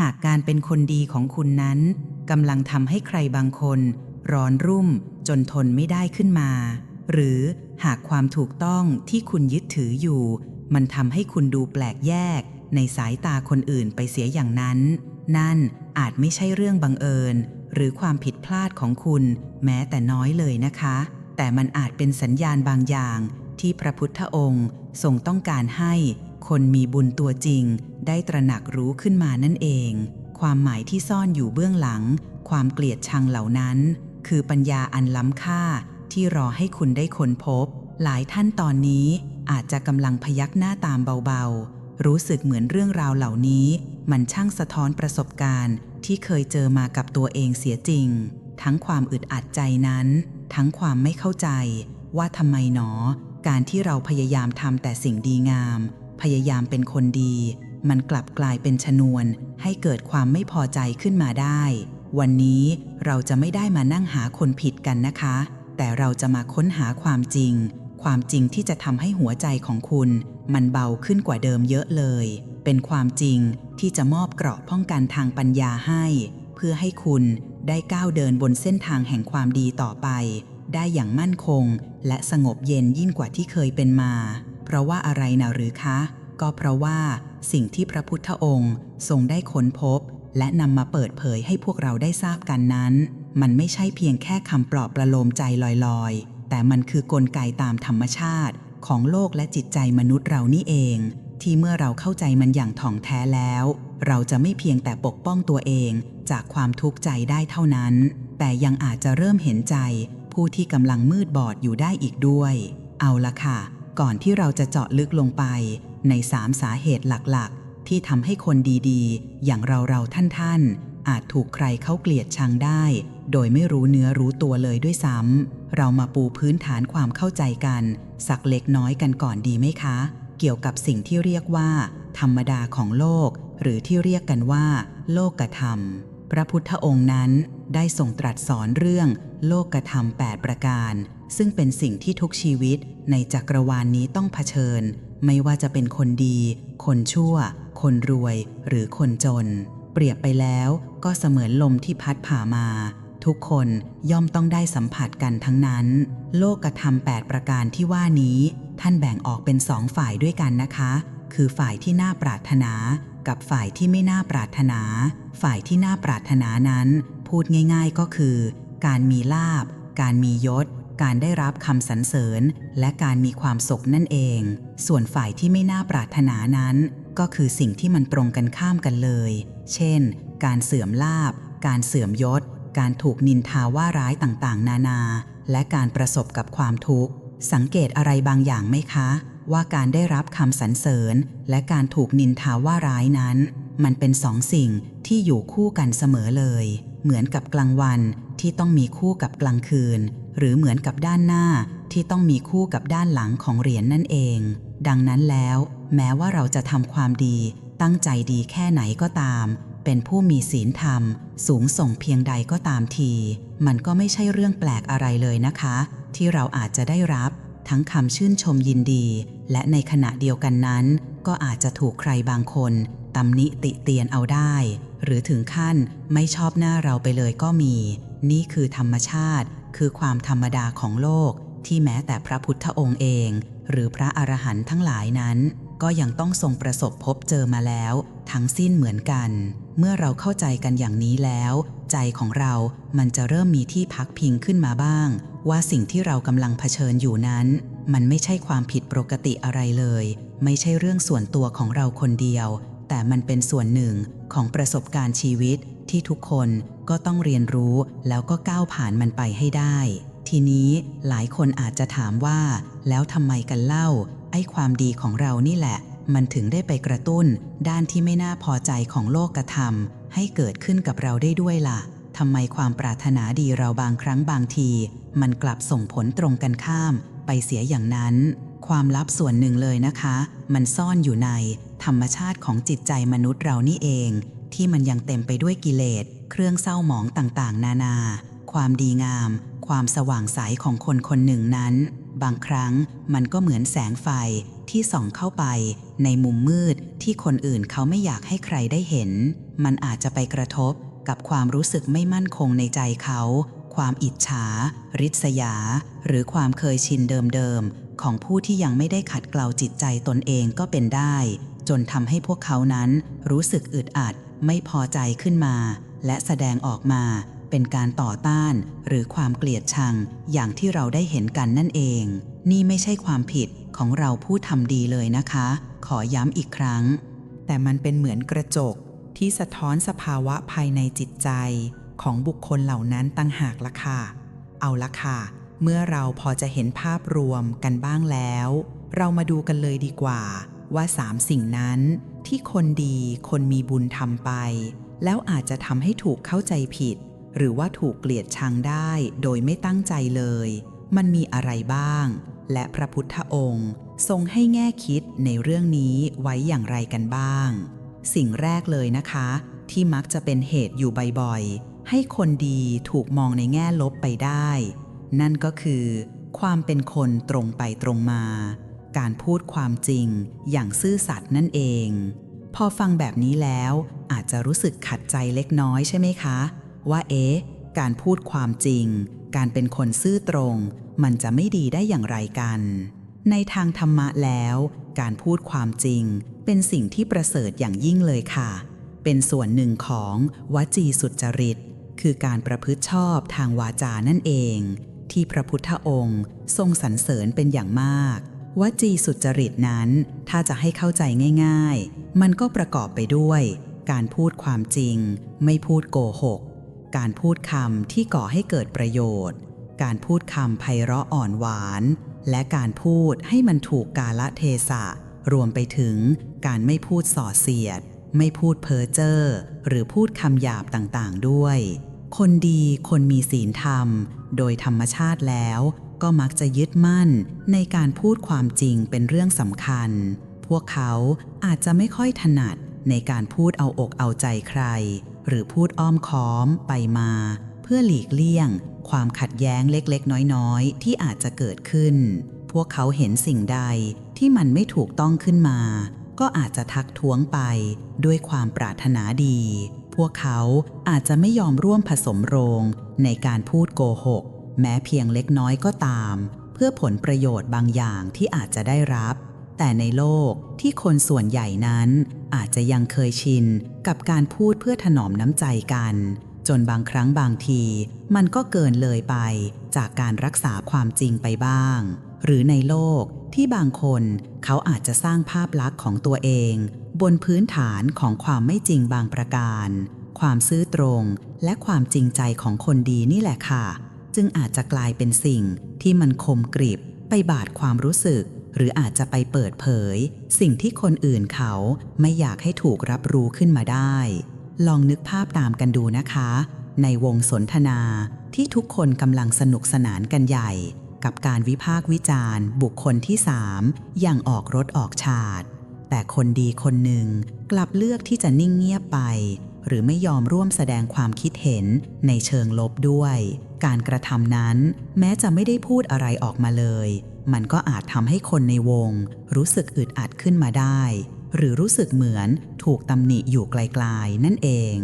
หากการเป็นคนดีของคุณนั้นกำลังทำให้ใครบางคน ร้อนรุ่มจนทนไม่ได้ขึ้นมา หรือหากความถูกต้องที่คุณยึดถืออยู่ มันทำให้คุณดูแปลกแยก ในสายตาคนอื่นไปเสียอย่างนั้น นั่นอาจไม่ใช่เรื่องบังเอิญ หรือความผิดพลาดของคุณ แม้แต่น้อยเลยนะคะ แต่มันอาจเป็นสัญญาณบางอย่างที่พระพุทธองค์ทรงต้องการให้ คนมีบุญตัวจริง ได้ตระหนักรู้ขึ้นมานั่นเอง ความหมายที่ซ่อนอยู่เบื้องหลัง ความเกลียดชังเหล่านั้น คือปัญญาอันล้ำค่าที่รอให้คุณได้ค้นพบ หลายท่านตอนนี้อาจจะกำลังพยักหน้าตามเบาๆ รู้สึกเหมือนเรื่องราวเหล่านี้ มันช่างสะท้อนประสบการณ์ ที่เคยเจอมากับตัวเองเสียจริง ทั้งความอึดอัดใจนั้น ทั้งความไม่เข้าใจ ว่าทำไมหนอ การที่เราพยายามทำแต่สิ่งดีงาม พยายามเป็นคนดี มันกลับกลายเป็นชนวน ให้เกิดความไม่พอใจขึ้นมาได้ วันนี้เราจะไม่ได้มานั่งหาคนผิดกันนะคะ แต่เราจะมาค้นหาความจริง ความจริงที่จะทำให้หัวใจของคุณ มันเบาขึ้นกว่าเดิมเยอะเลย เป็นความจริงที่จะมอบเกราะป้องกันทางปัญญาให้ เพื่อให้คุณได้ก้าวเดินบนเส้นทางแห่งความดีต่อไป ได้อย่างมั่นคง และสงบเย็นยิ่งกว่าที่เคยเป็นมา เพราะว่าอะไรนะหรือคะ ก็เพราะว่าสิ่งที่พระพุทธองค์ทรงได้ค้นพบ และนำมาเปิดเผยให้พวกเราได้ทราบกันนั้น มันไม่ใช่เพียงแค่คำปลอบประโลมใจลอยๆ แต่มันคือกลไกตามธรรมชาติ ของโลกและจิตใจมนุษย์เรานี่เอง ที่เมื่อเราเข้าใจมันอย่างถ่องแท้แล้ว เราจะไม่เพียงแต่ปกป้องตัวเอง จากความทุกข์ใจได้เท่านั้น แต่ยังอาจจะเริ่มเห็นใจ ผู้ที่กำลังมืดบอดอยู่ได้อีกด้วย เอาละค่ะ ก่อนที่เราจะเจาะลึกลงไป ในสามสาเหตุหลักๆ ที่ทำให้คนดีๆ อย่างเราเราท่านๆ อาจถูกใครเขาเกลียดชังได้ โดยไม่รู้เนื้อรู้ตัวเลยด้วยซ้ำเรามาปูพื้นฐานความเข้าใจกัน สักเล็กน้อยกันก่อนดีไหมคะ เกี่ยวกับสิ่งที่เรียกว่า ธรรมดาของโลก หรือที่เรียกกันว่า โลกธรรม พระพุทธองค์นั้นได้ทรงตรัสสอนเรื่อง โลกธรรม 8 ประการ ซึ่งเป็นสิ่งที่ทุกชีวิตในจักรวาลนนี้ต้องเผชิญ ไม่ว่าจะเป็นคนดี คนชั่ว คนรวย หรือคนจน เปรียบไปแล้วก็เสมือนลมที่พัดผ่ามา ทุกคนย่อมต้องได้สัมผัสกันทั้งนั้น โลกธรรม8ประการที่ว่านี้ ท่านแบ่งออกเป็นสองฝ่ายด้วยกันนะคะ คือฝ่ายที่น่าปรารถนา กับฝ่ายที่ไม่น่าปรารถนา ฝ่ายที่น่าปรารถนานั้น พูดง่าย ๆก็คือ การมีลาบ การมียศ การได้รับคำสรรเสริญ และการมีความสุขนั่นเอง ส่วนฝ่ายที่ไม่น่าปรารถนานั้น ก็คือสิ่งที่มันตรงกันข้ามกันเลย เช่น การเสื่อมลาบ การเสื่อมยศ การถูกนินทาว่าร้ายต่างๆ นานา และการประสบกับความทุกข์ สังเกตอะไรบางอย่างไหมคะ ว่าการได้รับคำสรรเสริญ และการถูกนินทาว่าร้ายนั้น มันเป็นสองสิ่งที่อยู่คู่กันเสมอเลย เหมือนกับกลางวันที่ต้องมีคู่กับกลางคืน หรือเหมือนกับด้านหน้าที่ต้องมีคู่กับด้านหลังของเหรียญนนั่นเอง ดังนั้นแล้ว แม้ว่าเราจะทำความดี ตั้งใจดีแค่ไหนก็ตาม เป็นผู้มีศีลธรรม สูงส่งเพียงใดก็ตามที มันก็ไม่ใช่เรื่องแปลกอะไรเลยนะคะ ที่เราอาจจะได้รับทั้งคำชื่นชมยินดี และในขณะเดียวกันนั้น ก็อาจจะถูกใครบางคนตำหนิติเตียนเอาได้ หรือถึงขั้นไม่ชอบหน้าเราไปเลยก็มี นี่คือธรรมชาติ คือความธรรมดาของโลกที่แม้แต่พระพุทธองค์เอง หรือพระอรหันต์ทั้งหลายนั้น ก็ยังต้องทรงประสบพบเจอมาแล้ว ทั้งสิ้นเหมือนกัน เมื่อเราเข้าใจกันอย่างนี้แล้ว ใจของเรามันจะเริ่มมีที่พักพิงขึ้นมาบ้าง ว่าสิ่งที่เรากำลังเผชิญอยู่นั้น มันไม่ใช่ความผิดปกติอะไรเลย ไม่ใช่เรื่องส่วนตัวของเราคนเดียว แต่มันเป็นส่วนหนึ่งของประสบการณ์ชีวิตที่ทุกคน ก็ต้องเรียนรู้แล้วก็ก้าวผ่านมันไปให้ได้ ทีนี้หลายคนอาจจะถามว่า แล้วทำไมกันเล่า ไอ้ความดีของเรานี่แหละ มันถึงได้ไปกระตุ้น ด้านที่ไม่น่าพอใจของโลกธรรมให้เกิดขึ้นกับเราได้ด้วยล่ะทำไมความปรารถนาดีเราบางครั้งบางที มันกลับส่งผลตรงกันข้าม ไปเสียอย่างนั้น ความลับส่วนหนึ่งเลยนะคะ มันซ่อนอยู่ใน ธรรมชาติของจิตใจมนุษย์เรานี่เอง ที่มันยังเต็มไปด้วยกิเลส เครื่องเศร้าหมองต่างๆ นานา ความดีงาม ความสว่างใสของคนคนหนึ่งนั้น บางครั้งมันก็เหมือนแสงไฟที่ส่องเข้าไป ในมุมมืดที่คนอื่นเขาไม่อยากให้ใครได้เห็น มันอาจจะไปกระทบกับความรู้สึกไม่มั่นคงในใจเขา ความอิจฉา ริษยา หรือความเคยชินเดิมๆ ของผู้ที่ยังไม่ได้ขัดเกลาจิตใจตนเองก็เป็นได้ จนทำให้พวกเขานั้นรู้สึกอึดอัด ไม่พอใจขึ้นมา และแสดงออกมาเป็นการต่อต้านหรือความเกลียดชังอย่างที่เราได้เห็นกันนั่นเอง นี่ไม่ใช่ความผิดของเราผู้ทำดีเลยนะคะ ขอย้ำอีกครั้ง แต่มันเป็นเหมือนกระจกที่สะท้อนสภาวะภายในจิตใจของบุคคลเหล่านั้นตั้งหากละค่ะ เอาละค่ะ เมื่อเราพอจะเห็นภาพรวมกันบ้างแล้ว เรามาดูกันเลยดีกว่าว่าสามสิ่งนั้น ที่คนดีคนมีบุญทำไป แล้วอาจจะทำให้ถูกเข้าใจผิด หรือว่าถูกเกลียดชังได้โดยไม่ตั้งใจเลย มันมีอะไรบ้าง และพระพุทธองค์ ทรงให้แง่คิดในเรื่องนี้ไว้อย่างไรกันบ้าง สิ่งแรกเลยนะคะ ที่มักจะเป็นเหตุอยู่บ่อยๆ ให้คนดีถูกมองในแง่ลบไปได้ นั่นก็คือ ความเป็นคนตรงไปตรงมา การพูดความจริงอย่างซื่อสัตย์นั่นเอง พอฟังแบบนี้แล้วอาจจะรู้สึกขัดใจเล็กน้อยใช่ไหมคะ ว่าเอ๊ะ การพูดความจริง การเป็นคนซื่อตรง มันจะไม่ดีได้อย่างไรกัน ในทางธรรมะแล้ว การพูดความจริง เป็นสิ่งที่ประเสริฐอย่างยิ่งเลยค่ะ เป็นส่วนหนึ่งของวจีสุจริต คือการประพฤติชอบทางวาจานั่นเอง ที่พระพุทธองค์ ทรงสรรเสริญเป็นอย่างมาก วจีสุจริตนั้น ถ้าจะให้เข้าใจง่าย ๆ มันก็ประกอบไปด้วย การพูดความจริง ไม่พูดโกหก การพูดคำที่ก่อให้เกิดประโยชน์ การพูดคำไพเราะอ่อนหวาน และการพูดให้มันถูกกาลเทศะ รวมไปถึง การไม่พูดส่อเสียด ไม่พูดเพ้อเจ้อหรือพูดคำหยาบต่างๆด้วย คนดีคนมีศีลธรรม โดยธรรมชาติแล้ว ก็มักจะยึดมั่นในการพูดความจริงเป็นเรื่องสำคัญ พวกเขาอาจจะไม่ค่อยถนัดในการพูดเอาอกเอาใจใคร หรือพูดอ้อมค้อมไปมา เพื่อหลีกเลี่ยง ความขัดแย้งเล็กๆ น้อยๆ ที่อาจจะเกิดขึ้น พวกเขาเห็นสิ่งใดที่มันไม่ถูกต้องขึ้นมา ก็อาจจะทักท้วงไปด้วยความปรารถนาดี พวกเขาอาจจะไม่ยอมร่วมผสมโรงในการพูดโกหก แม้เพียงเล็กน้อยก็ตาม เพื่อผลประโยชน์บางอย่างที่อาจจะได้รับ แต่ในโลกที่คนส่วนใหญ่นั้นอาจจะยังเคยชินกับการพูดเพื่อถนอมน้ำใจกัน จนบางครั้งบางที มันก็เกินเลยไปจากการรักษาความจริงไปบ้าง หรือในโลกที่บางคนเขาอาจจะสร้างภาพลักษณ์ของตัวเอง บนพื้นฐานของความไม่จริงบางประการ ความซื่อตรงและความจริงใจของคนดีนี่แหละค่ะ จึงอาจจะกลายเป็นสิ่งที่มันคมกริบไปบาดความรู้สึก หรืออาจจะไปเปิดเผย สิ่งที่คนอื่นเขาไม่อยากให้ถูกรับรู้ขึ้นมาได้ ลองนึกภาพตามกันดูนะคะ ในวงสนทนาที่ทุกคนกำลังสนุกสนานกันใหญ่ กับการวิพากษ์วิจารณ์ บุคคลที่สามอย่างออกรถออกชาติ แต่คนดีคนหนึ่งกลับเลือกที่จะนิ่งเงียบไป หรือไม่ยอมร่วมแสดงความคิดเห็นในเชิงลบด้วย การกระทำนั้น แม้จะไม่ได้พูดอะไรออกมาเลย มันก็อาจทำให้คนในวง รู้สึกอึดอัดขึ้นมาได้ หรือรู้สึกเหมือนถูกตำหนิอยู่ไกลๆ นั่นเอง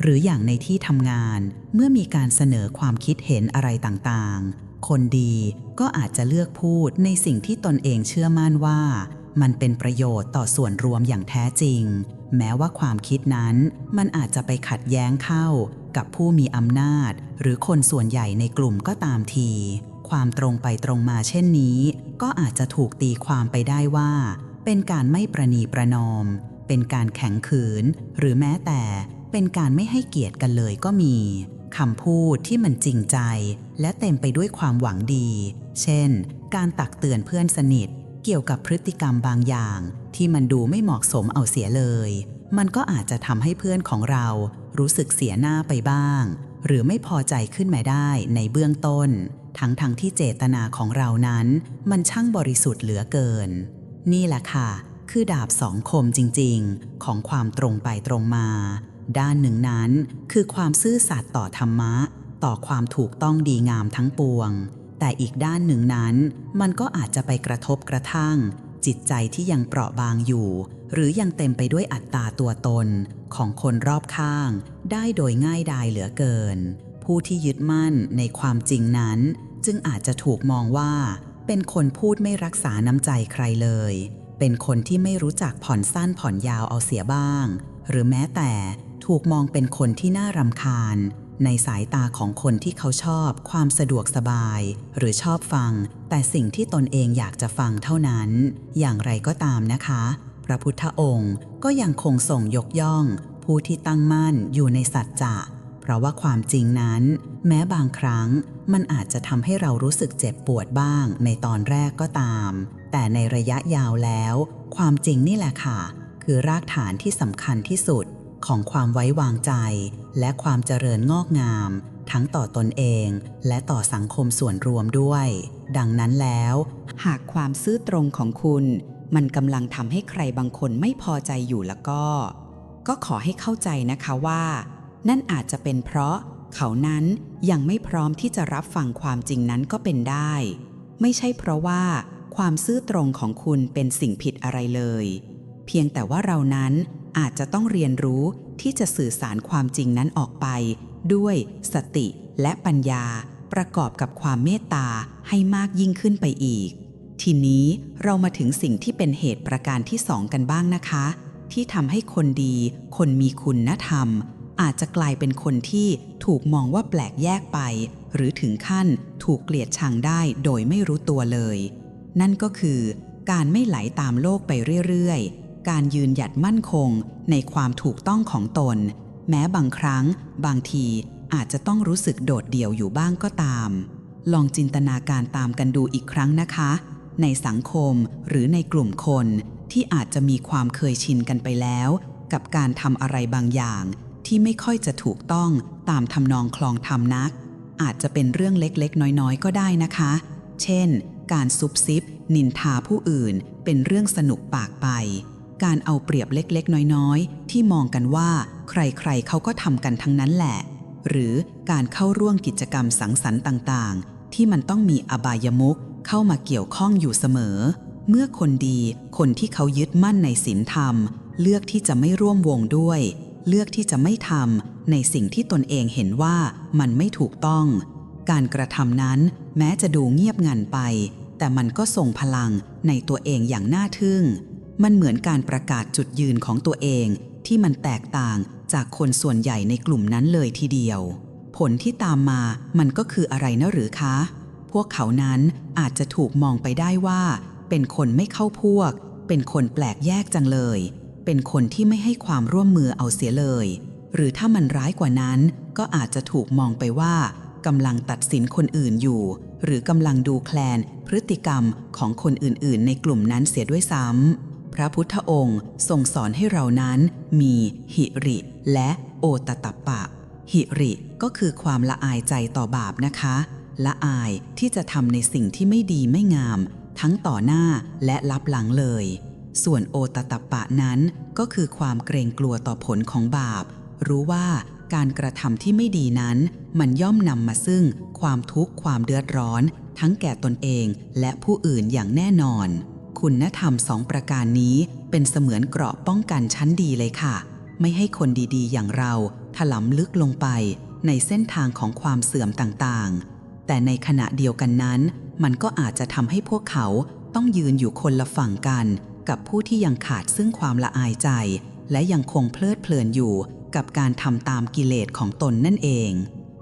หรืออย่างในที่ทำงาน เมื่อมีการเสนอความคิดเห็นอะไรต่างๆ คนดีก็อาจจะเลือกพูดในสิ่งที่ตนเองเชื่อมั่นว่า มันเป็นประโยชน์ต่อส่วนรวมอย่างแท้จริง แม้ว่าความคิดนั้นมันอาจจะไปขัดแย้งเข้ากับผู้มีอำนาจ หรือคนส่วนใหญ่ในกลุ่มก็ตามที ความตรงไปตรงมาเช่นนี้ ก็อาจจะถูกตีความไปได้ว่า เป็นการไม่ประนีประนอม เป็นการแข็งขืน หรือแม้แต่เป็นการไม่ให้เกียรติกันเลยก็มีคำพูดที่มันจริงใจ และเต็มไปด้วยความหวังดี เช่น การตักเตือนเพื่อนสนิท เกี่ยวกับพฤติกรรมบางอย่าง ที่มันดูไม่เหมาะสมเอาเสียเลย มันก็อาจจะทำให้เพื่อนของเรารู้สึกเสียหน้าไปบ้าง หรือไม่พอใจขึ้นมาได้ในเบื้องต้น ทั้งทงที่เจตนาของเรานั้น มันช่างบริสุทธิ์เหลือเกิน นี่แหละค่ะ คือดาบสองคมจริง ๆ ของความตรงไปตรงมา ด้านหนึ่งนั้นคือความซื่อสัตย์ต่อธรรมะ ต่อความถูกต้องดีงามทั้งปวง แต่อีกด้านหนึ่งนั้น มันก็อาจจะไปกระทบกระทั่ง จิตใจที่ยังเปราะบางอยู่ หรือยังเต็มไปด้วยอัตตาตัวตน ของคนรอบข้าง ได้โดยง่ายดายเหลือเกิน ผู้ที่ยึดมั่นในความจริงนั้น จึงอาจจะถูกมองว่า เป็นคนพูดไม่รักษาน้ำใจใครเลย เป็นคนที่ไม่รู้จักผ่อนสั้นผ่อนยาวเอาเสียบ้าง หรือแม้แต่ถูกมองเป็นคนที่น่ารำคาญ ในสายตาของคนที่เขาชอบความสะดวกสบาย หรือชอบฟัง แต่สิ่งที่ตนเองอยากจะฟังเท่านั้น อย่างไรก็ตามนะคะ พระพุทธองค์ก็ยังคงส่งยกย่อง ผู้ที่ตั้งมั่นอยู่ในสัจจะเพราะว่าความจริงนั้น แม้บางครั้ง มันอาจจะทำให้เรารู้สึกเจ็บปวดบ้างในตอนแรกก็ตาม แต่ในระยะยาวแล้ว ความจริงนี่แหละค่ะ คือรากฐานที่สำคัญที่สุด ของความไว้วางใจ และความเจริญงอกงาม ทั้งต่อตนเองและต่อสังคมส่วนรวมด้วย ดังนั้นแล้ว หากความซื่อตรงของคุณ มันกำลังทำให้ใครบางคนไม่พอใจอยู่แล้วก็ ก็ขอให้เข้าใจนะคะว่า นั่นอาจจะเป็นเพราะเขานั้นยังไม่พร้อมที่จะรับฟังความจริงนั้นก็เป็นได้ ไม่ใช่เพราะว่าความซื่อตรงของคุณเป็นสิ่งผิดอะไรเลย เพียงแต่ว่าเรานั้น อาจจะต้องเรียนรู้ที่จะสื่อสารความจริงนั้นออกไป ด้วยสติและปัญญาประกอบกับความเมตตาให้มากยิ่งขึ้นไปอีก ทีนี้เรามาถึงสิ่งที่เป็นเหตุประการที่สองกันบ้างนะคะ ที่ทำให้คนดี คนมีคุณธรรม อาจจะกลายเป็นคนที่ถูกมองว่าแปลกแยกไป หรือถึงขั้นถูกเกลียดชังได้โดยไม่รู้ตัวเลย นั่นก็คือการไม่ไหลตามโลกไปเรื่อยๆ การยืนหยัดมั่นคงในความถูกต้องของตน แม้บางครั้ง บางทีอาจจะต้องรู้สึกโดดเดี่ยวอยู่บ้างก็ตาม ลองจินตนาการตามกันดูอีกครั้งนะคะ ในสังคมหรือในกลุ่มคนที่อาจจะมีความเคยชินกันไปแล้ว กับการทำอะไรบางอย่าง ที่ไม่ค่อยจะถูกต้องตามทำนองคลองธรรมนัก อาจจะเป็นเรื่องเล็กๆ น้อยๆ ก็ได้นะคะ เช่น การซุบซิบ นินทาผู้อื่นเป็นเรื่องสนุกปากไป การเอาเปรียบเล็กๆ น้อยๆ ที่มองกันว่า ใครๆเขาก็ทำกันทั้งนั้นแหละ หรือการเข้าร่วมกิจกรรมสังสรรค์ต่างๆ ที่มันต้องมีอบายมุขเข้ามาเกี่ยวข้องอยู่เสมอ เมื่อคนดีคนที่เขายึดมั่นในศีลธรรม เลือกที่จะไม่ร่วมวงด้วย เลือกที่จะไม่ทำในสิ่งที่ตนเองเห็นว่ามันไม่ถูกต้อง การกระทำนั้นแม้จะดูเงียบงันไป แต่มันก็ส่งพลังในตัวเองอย่างน่าทึ่ง มันเหมือนการประกาศจุดยืนของตัวเองที่มันแตกต่างจากคนส่วนใหญ่ในกลุ่มนั้นเลยทีเดียว ผลที่ตามมามันก็คืออะไรนะหรือคะ พวกเขานั้นอาจจะถูกมองไปได้ว่า เป็นคนไม่เข้าพวก เป็นคนแปลกแยกจังเลย เป็นคนที่ไม่ให้ความร่วมมือเอาเสียเลย หรือถ้ามันร้ายกว่านั้น ก็อาจจะถูกมองไปว่ากำลังตัดสินคนอื่นอยู่ หรือกำลังดูแคลนพฤติกรรมของคนอื่นๆ ในกลุ่มนั้นเสียด้วยซ้ำ ระพุทธองค์ทรงสอนให้เรานั้นมีหิริ และโอตตัปปะ หิริก็คือความละอายใจต่อบาปนะคะ ละอายที่จะทำในสิ่งที่ไม่ดีไม่งาม ทั้งต่อหน้าและลับหลังเลย ส่วนโอตตัปปะนั้นก็คือความเกรงกลัวต่อผลของบาป รู้ว่าการกระทำที่ไม่ดีนั้น มันย่อมนำมาซึ่งความทุกข์ความเดือดร้อน ทั้งแก่ตนเองและผู้อื่นอย่างแน่นอน คุณธรรมสองประการนี้เป็นเสมือนเกราะป้องกันชั้นดีเลยค่ะ ไม่ให้คนดีๆ อย่างเราถลำลึกลงไปในเส้นทางของความเสื่อมต่างๆ แต่ในขณะเดียวกันนั้น มันก็อาจจะทำให้พวกเขาต้องยืนอยู่คนละฝั่งกัน กับผู้ที่ยังขาดซึ่งความละอายใจ และยังคงเพลิดเพลินอยู่กับการทำตามกิเลสของตนนั่นเอง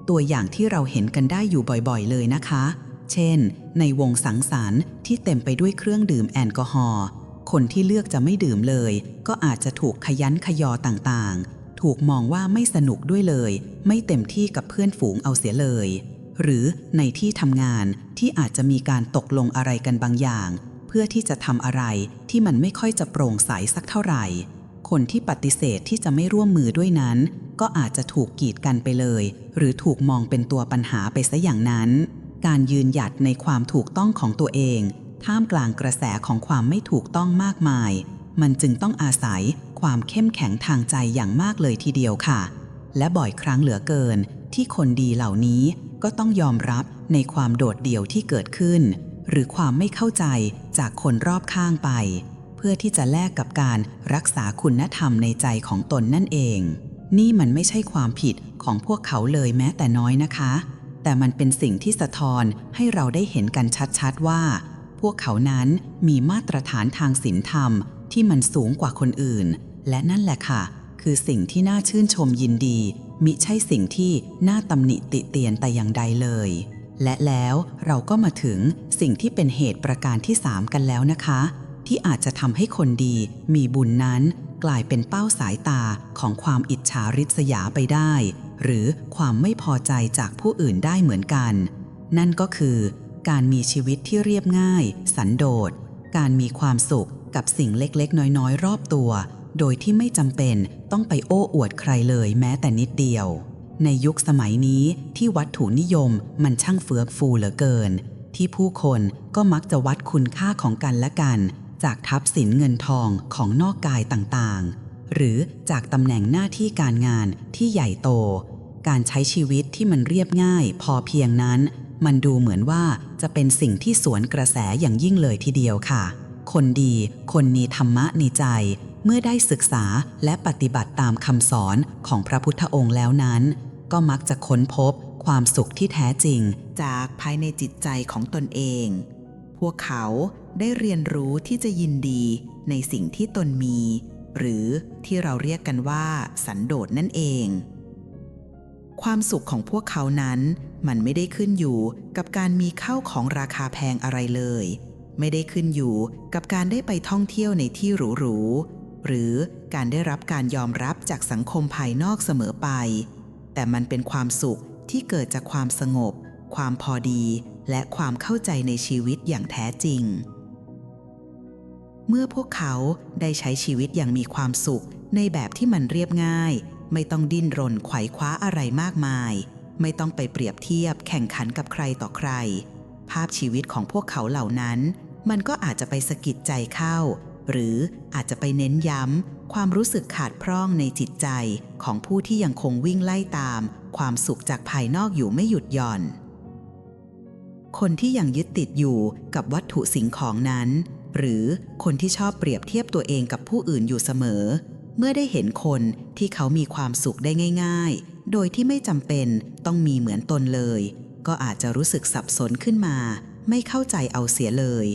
ตัวอย่างที่เราเห็นกันได้อยู่บ่อยๆ เลยนะคะ เช่น ในวงสังสรรค์ที่เต็มไปด้วยเครื่องดื่มแอลกอฮอล์คนที่เลือกจะไม่ดื่มเลย ก็อาจจะถูกขยันขยอต่างๆ ถูกมองว่าไม่สนุกด้วยเลย ไม่เต็มที่กับเพื่อนฝูงเอาเสียเลย หรือในที่ทำงานที่อาจจะมีการตกลงอะไรกันบางอย่าง เพื่อที่จะทำอะไรที่มันไม่ค่อยจะโปร่งใสสักเท่าไหร่ คนที่ปฏิเสธที่จะไม่ร่วมมือด้วยนั้น ก็อาจจะถูกกีดกันไปเลย หรือถูกมองเป็นตัวปัญหาไปซะอย่างนั้น การยืนหยัดในความถูกต้องของตัวเอง ท่ามกลางกระแสของความไม่ถูกต้องมากมาย มันจึงต้องอาศัยความเข้มแข็งทางใจอย่างมากเลยทีเดียวค่ะ และบ่อยครั้งเหลือเกิน ที่คนดีเหล่านี้ก็ต้องยอมรับในความโดดเดี่ยวที่เกิดขึ้น หรือความไม่เข้าใจจากคนรอบข้างไป เพื่อที่จะแลกกับการรักษาคุณธรรมในใจของตนนั่นเอง นี่มันไม่ใช่ความผิดของพวกเขาเลยแม้แต่น้อยนะคะ แต่มันเป็นสิ่งที่สะท้อนให้เราได้เห็นกันชัดๆว่า พวกเขานั้นมีมาตรฐานทางศีลธรรมที่มันสูงกว่าคนอื่น และนั่นแหละค่ะ คือสิ่งที่น่าชื่นชมยินดี มิใช่สิ่งที่น่าตำหนิติเตียนแต่อย่างใดเลย และแล้วเราก็มาถึงสิ่งที่เป็นเหตุประการที่3กันแล้วนะคะ ที่อาจจะทำให้คนดีมีบุญนั้น กลายเป็นเป้าสายตาของความอิจฉาริษยาไปได้ หรือความไม่พอใจจากผู้อื่นได้เหมือนกัน นั่นก็คือ การมีชีวิตที่เรียบง่าย สันโดษ การมีความสุขกับสิ่งเล็กๆ น้อยๆ รอบตัว โดยที่ไม่จำเป็นต้องไปโอ้อวดใครเลยแม้แต่นิดเดียว ในยุคสมัยนี้ที่วัตถุนิยมมันช่างเฟือกฟูเหลือเกิน ที่ผู้คนก็มักจะวัดคุณค่าของกันและกัน จากทัพสินเงินทองของนอกกายต่างๆ หรือจากตำแหน่งหน้าที่การงานที่ใหญ่โต การใช้ชีวิตที่มันเรียบง่าย พอเพียงนั้น มันดูเหมือนว่าจะเป็นสิ่งที่สวนกระแสอย่างยิ่งเลยทีเดียวค่ะ คนดีคนมีธรรมะในใจ เมื่อได้ศึกษาและปฏิบัติตามคำสอนของพระพุทธองค์แล้วนั้น ก็มักจะค้นพบความสุขที่แท้จริง จากภายในจิตใจของตนเอง พวกเขาได้เรียนรู้ที่จะยินดีในสิ่งที่ตนมี หรือที่เราเรียกกันว่า สันโดษนั่นเอง ความสุขของพวกเขานั้น มันไม่ได้ขึ้นอยู่กับการมีข้าวของราคาแพงอะไรเลย ไม่ได้ขึ้นอยู่กับการได้ไปท่องเที่ยวในที่หรูๆหรือการได้รับการยอมรับจากสังคมภายนอกเสมอไป แต่มันเป็นความสุขที่เกิดจากความสงบ ความพอดี และความเข้าใจในชีวิตอย่างแท้จริง เมื่อพวกเขาได้ใช้ชีวิตอย่างมีความสุข ในแบบที่มันเรียบง่าย ไม่ต้องดิ้นรนไขว่คว้าอะไรมากมาย ไม่ต้องไปเปรียบเทียบแข่งขันกับใครต่อใคร ภาพชีวิตของพวกเขาเหล่านั้น มันก็อาจจะไปสะกิดใจเข้า หรืออาจจะไปเน้นย้ำ ความรู้สึกขาดพร่องในจิตใจของผู้ที่ยังคงวิ่งไล่ตาม ความสุขจากภายนอกอยู่ไม่หยุดหย่อนคนที่ยังยึดติดอยู่กับวัตถุสิ่งของนั้น หรือคนที่ชอบเปรียบเทียบตัวเองกับผู้อื่นอยู่เสมอ เมื่อได้เห็นคนที่เขามีความสุขได้ง่าย ๆ โดยที่ไม่จำเป็นต้องมีเหมือนตนเลย ก็อาจจะรู้สึกสับสนขึ้นมา ไม่เข้าใจเอาเสียเลย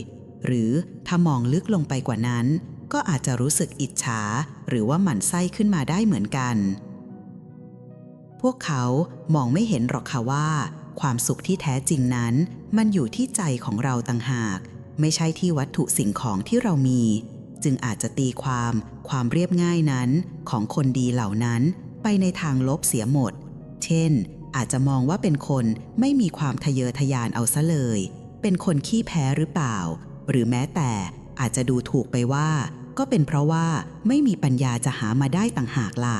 หรือถ้ามองลึกลงไปกว่านั้น ก็อาจจะรู้สึกอิจฉา หรือว่าหมั่นไส้ขึ้นมาได้เหมือนกัน พวกเขามองไม่เห็นหรอกค่ะว่า ความสุขที่แท้จริงนั้น มันอยู่ที่ใจของเราต่างหาก ไม่ใช่ที่วัตถุสิ่งของที่เรามี จึงอาจจะตีความความเรียบง่ายนั้นของคนดีเหล่านั้นไปในทางลบเสียหมด เช่น อาจจะมองว่าเป็นคนไม่มีความทะเยอทะยานเอาซะเลย เป็นคนขี้แพ้หรือเปล่า หรือแม้แต่อาจจะดูถูกไปว่า ก็เป็นเพราะว่าไม่มีปัญญาจะหามาได้ต่างหากล่ะ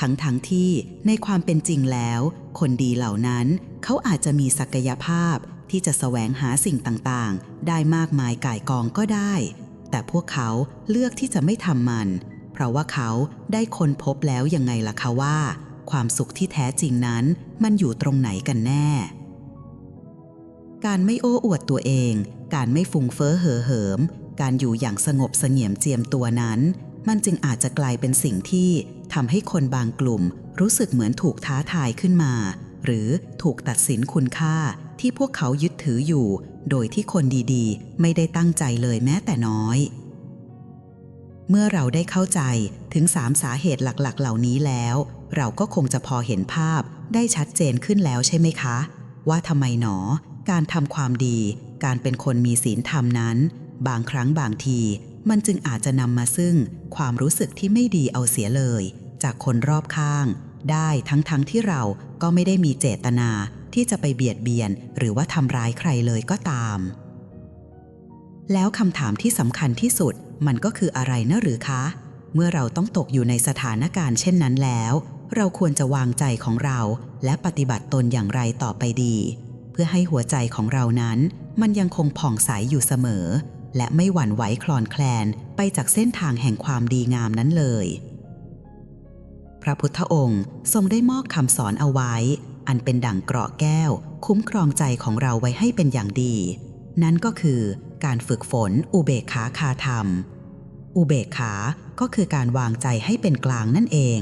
ทั้งทั้งที่ในความเป็นจริงแล้ว คนดีเหล่านั้นเขาอาจจะมีศักยภาพ ที่จะแสวงหาสิ่งต่างๆ ได้มากมายก่ายกองก็ได้ แต่พวกเขาเลือกที่จะไม่ทำมัน เพราะว่าเขาได้ค้นพบแล้วยังไงล่ะคะว่า ความสุขที่แท้จริงนั้นมันอยู่ตรงไหนกันแน่ การไม่โอ้อวดตัวเอง การไม่ฟุ้งเฟ้อเห่อเหิม การอยู่อย่างสงบเสงี่ยมเจียมตัวนั้น มันจึงอาจจะกลายเป็นสิ่งที่ทำให้คนบางกลุ่ม รู้สึกเหมือนถูกท้าทายขึ้นมา หรือถูกตัดสินคุณค่า ที่พวกเขายึดถืออยู่ โดยที่คนดีๆ ไม่ได้ตั้งใจเลยแม้แต่น้อย เมื่อเราได้เข้าใจถึงสามสาเหตุหลักๆ เหล่านี้แล้ว เราก็คงจะพอเห็นภาพได้ชัดเจนขึ้นแล้วใช่ไหมคะ ว่าทำไมหนอ การทำความดี การเป็นคนมีศีลธรรมนั้น บางครั้งบางที มันจึงอาจจะนำมาซึ่ง ความรู้สึกที่ไม่ดีเอาเสียเลย จากคนรอบข้าง ได้ทั้งๆทที่เราก็ไม่ได้มีเจตนา ที่จะไปเบียดเบียนหรือว่าทำร้ายใครเลยก็ตาม แล้วคำถามที่สำคัญที่สุดมันก็คืออะไรนะหรือคะ เมื่อเราต้องตกอยู่ในสถานการณ์เช่นนั้นแล้ว เราควรจะวางใจของเรา และปฏิบัติตนอย่างไรต่อไปดี เพื่อให้หัวใจของเรานั้น มันยังคงผ่องใสอยู่เสมอ และไม่หวั่นไหวคลอนแคลนไปจากเส้นทางแห่งความดีงามนั้นเลยพระพุทธองค์ทรงได้มอบคำสอนเอาไว้ อันเป็นดั่งเกราะแก้ว คุ้มครองใจของเราไว้ให้เป็นอย่างดี นั่นก็คือการฝึกฝนอุเบกขาคาธรรม อุเบกขา ก็คือการวางใจให้เป็นกลางนั่นเอง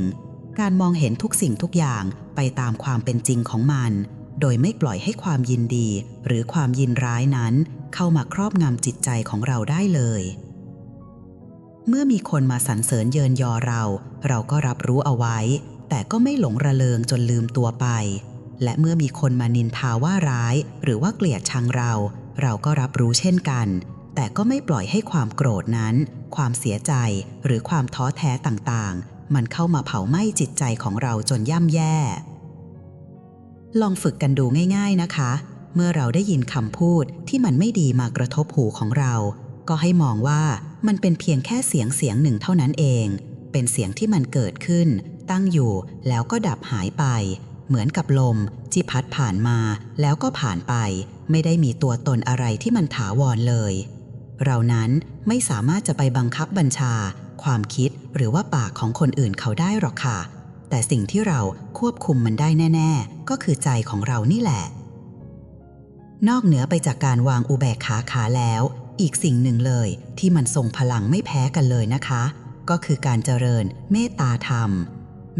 การมองเห็นทุกสิ่งทุกอย่างไปตามความเป็นจริงของมัน โดยไม่ปล่อยให้ความยินดี หรือความยินร้ายนั้นเข้ามาครอบงำจิตใจของเราได้เลย เมื่อมีคนมาสรรเสริญเยินยอเรา เราก็รับรู้เอาไว้ แต่ก็ไม่หลงระเริงจนลืมตัวไป และเมื่อมีคนมานินทาว่าร้าย หรือว่าเกลียดชังเรา เราก็รับรู้เช่นกัน แต่ก็ไม่ปล่อยให้ความโกรธนั้น ความเสียใจหรือความท้อแท้ต่างๆ มันเข้ามาเผาไหม้จิตใจของเราจนย่ำแย่ ลองฝึกกันดูง่าย ๆนะคะ เมื่อเราได้ยินคำพูดที่มันไม่ดีมากระทบหูของเรา ก็ให้มองว่ามันเป็นเพียงแค่เสียงเสียงหนึ่งเท่านั้นเอง เป็นเสียงที่มันเกิดขึ้น ตั้งอยู่แล้วก็ดับหายไป เหมือนกับลมที่พัดผ่านมาแล้วก็ผ่านไป ไม่ได้มีตัวตนอะไรที่มันถาวรเลย เรานั้นไม่สามารถจะไปบังคับบัญชา ความคิดหรือว่าปากของคนอื่นเขาได้หรอกค่ะ แต่สิ่งที่เราควบคุมมันได้แน่ ๆ ก็คือใจของเรานี่แหละ นอกเหนือไปจากการวางอุเบกขาขาแล้ว อีกสิ่งหนึ่งเลยที่มันทรงพลังไม่แพ้กันเลยนะคะ ก็คือการเจริญเมตตาธรรม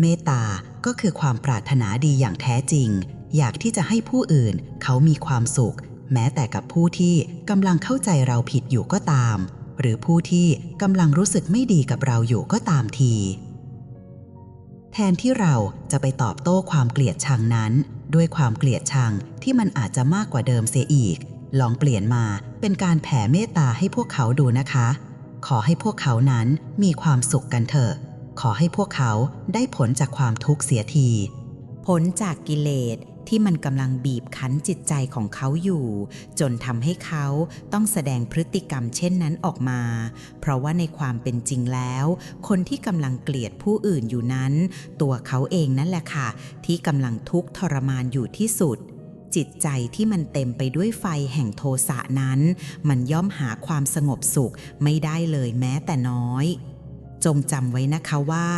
เมตตา ก็คือความปรารถนาดีอย่างแท้จริง อยากที่จะให้ผู้อื่นเขามีความสุข แม้แต่กับผู้ที่กำลังเข้าใจเราผิดอยู่ก็ตาม หรือผู้ที่กำลังรู้สึกไม่ดีกับเราอยู่ก็ตามที แทนที่เราจะไปตอบโต้ความเกลียดชังนั้น ด้วยความเกลียดชังที่มันอาจจะมากกว่าเดิมเสียอีก ลองเปลี่ยนมาเป็นการแผ่เมตตาให้พวกเขาดูนะคะ ขอให้พวกเขานั้นมีความสุขกันเถอะ ขอให้พวกเขาได้ผลจากความทุกข์เสียที ผลจากกิเลสที่มันกำลังบีบคั้นจิตใจของเขาอยู่ จนทำให้เขาต้องแสดงพฤติกรรมเช่นนั้นออกมา เพราะว่าในความเป็นจริงแล้ว คนที่กำลังเกลียดผู้อื่นอยู่นั้น ตัวเขาเองนั่นแหละค่ะ ที่กำลังทุกข์ทรมานอยู่ที่สุด จิตใจที่มันเต็มไปด้วยไฟแห่งโทสะนั้น มันย่อมหาความสงบสุขไม่ได้เลยแม้แต่น้อย จงจำไว้นะคะว่า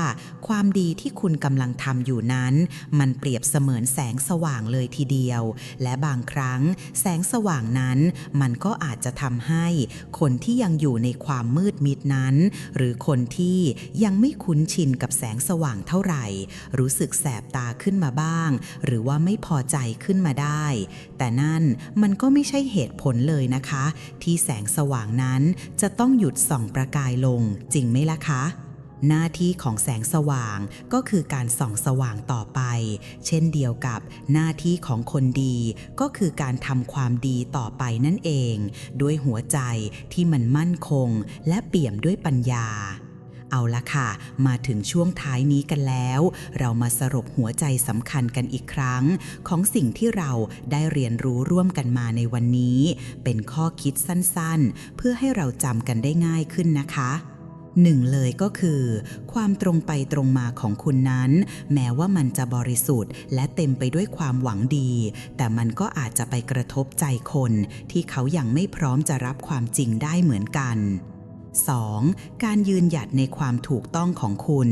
ความดีที่คุณกำลังทำอยู่นั้น มันเปรียบเสมือนแสงสว่างเลยทีเดียว และบางครั้ง แสงสว่างนั้น มันก็อาจจะทำให้คนที่ยังอยู่ในความมืดมิดนั้น หรือคนที่ยังไม่คุ้นชินกับแสงสว่างเท่าไหร่ รู้สึกแสบตาขึ้นมาบ้าง หรือว่าไม่พอใจขึ้นมาได้ แต่นั่นมันก็ไม่ใช่เหตุผลเลยนะคะ ที่แสงสว่างนั้นจะต้องหยุดส่องประกายลงจริงไหมล่ะคะ หน้าที่ของแสงสว่างก็คือการส่องสว่างต่อไป เช่นเดียวกับหน้าที่ของคนดีก็คือการทำความดีต่อไปนั่นเอง ด้วยหัวใจที่มันมั่นคง และเปี่ยมด้วยปัญญาเอาละค่ะ มาถึงช่วงท้ายนี้กันแล้ว เรามาสรุปหัวใจสำคัญกันอีกครั้ง ของสิ่งที่เราได้เรียนรู้ร่วมกันมาในวันนี้ เป็นข้อคิดสั้นๆ เพื่อให้เราจำกันได้ง่ายขึ้นนะคะ หนึ่งเลยก็คือ ความตรงไปตรงมาของคุณนั้น แม้ว่ามันจะบริสุทธิ์ และเต็มไปด้วยความหวังดี แต่มันก็อาจจะไปกระทบใจคน ที่เขายังไม่พร้อมจะรับความจริงได้เหมือนกัน 2. การยืนหยัดในความถูกต้องของคุณ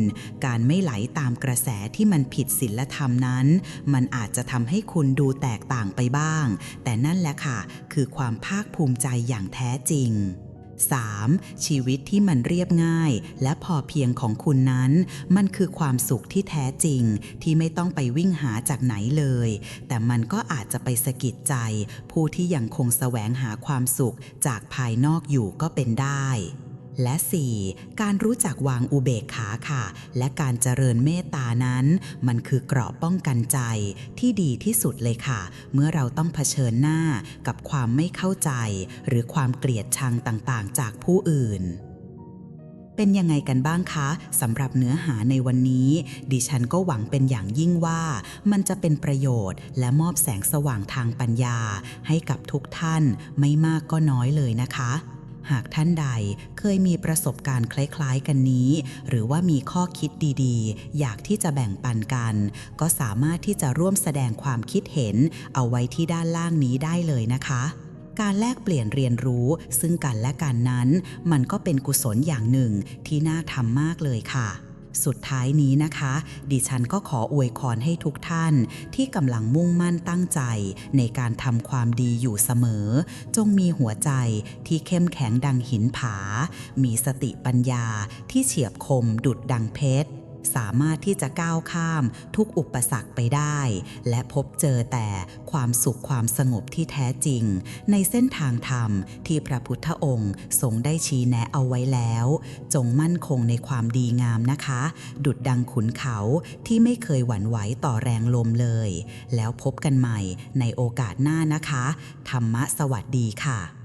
การไม่ไหลตามกระแสที่มันผิดศีลธรรมนั้น มันอาจจะทำให้คุณดูแตกต่างไปบ้าง แต่นั่นแหละค่ะ คือความภาคภูมิใจอย่างแท้จริง 3. ชีวิตที่มันเรียบง่าย และพอเพียงของคุณนั้น มันคือความสุขที่แท้จริง ที่ไม่ต้องไปวิ่งหาจากไหนเลย แต่มันก็อาจจะไปสะกิดใจ ผู้ที่ยังคงแสวงหาความสุขจากภายนอกอยู่ก็เป็นได้ และ 4. การรู้จักวางอุเบกขาค่ะ และการเจริญเมตตานั้น มันคือเกราะป้องกันใจที่ดีที่สุดเลยค่ะ เมื่อเราต้องเผชิญหน้ากับความไม่เข้าใจ หรือความเกลียดชังต่างๆ จากผู้อื่นเป็นยังไงกันบ้างคะสำหรับเนื้อหาในวันนี้ ดิฉันก็หวังเป็นอย่างยิ่งว่า มันจะเป็นประโยชน์ และมอบแสงสว่างทางปัญญา ให้กับทุกท่านไม่มากก็น้อยเลยนะคะ หากท่านใดเคยมีประสบการณ์คล้ายๆกันนี้ หรือว่ามีข้อคิดดีๆ อยากที่จะแบ่งปันกัน ก็สามารถที่จะร่วมแสดงความคิดเห็น เอาไว้ที่ด้านล่างนี้ได้เลยนะคะการแลกเปลี่ยนเรียนรู้ซึ่งกันและกันนั้น มันก็เป็นกุศลอย่างหนึ่งที่น่าทำมากเลยค่ะ สุดท้ายนี้นะคะ ดิฉันก็ขออวยพรให้ทุกท่านที่กำลังมุ่งมั่นตั้งใจ ในการทำความดีอยู่เสมอ จงมีหัวใจที่เข้มแข็งดังหินผา มีสติปัญญาที่เฉียบคมดุดดังเพชร สามารถที่จะก้าวข้ามทุกอุปสรรคไปได้ และพบเจอแต่ความสุขความสงบที่แท้จริง ในเส้นทางธรรมที่พระพุทธองค์ทรงได้ชี้แนะเอาไว้แล้ว จงมั่นคงในความดีงามนะคะ ดุดดังขุนเขาที่ไม่เคยหวั่นไหวต่อแรงลมเลย แล้วพบกันใหม่ในโอกาสหน้านะคะ ธรรมะสวัสดีค่ะ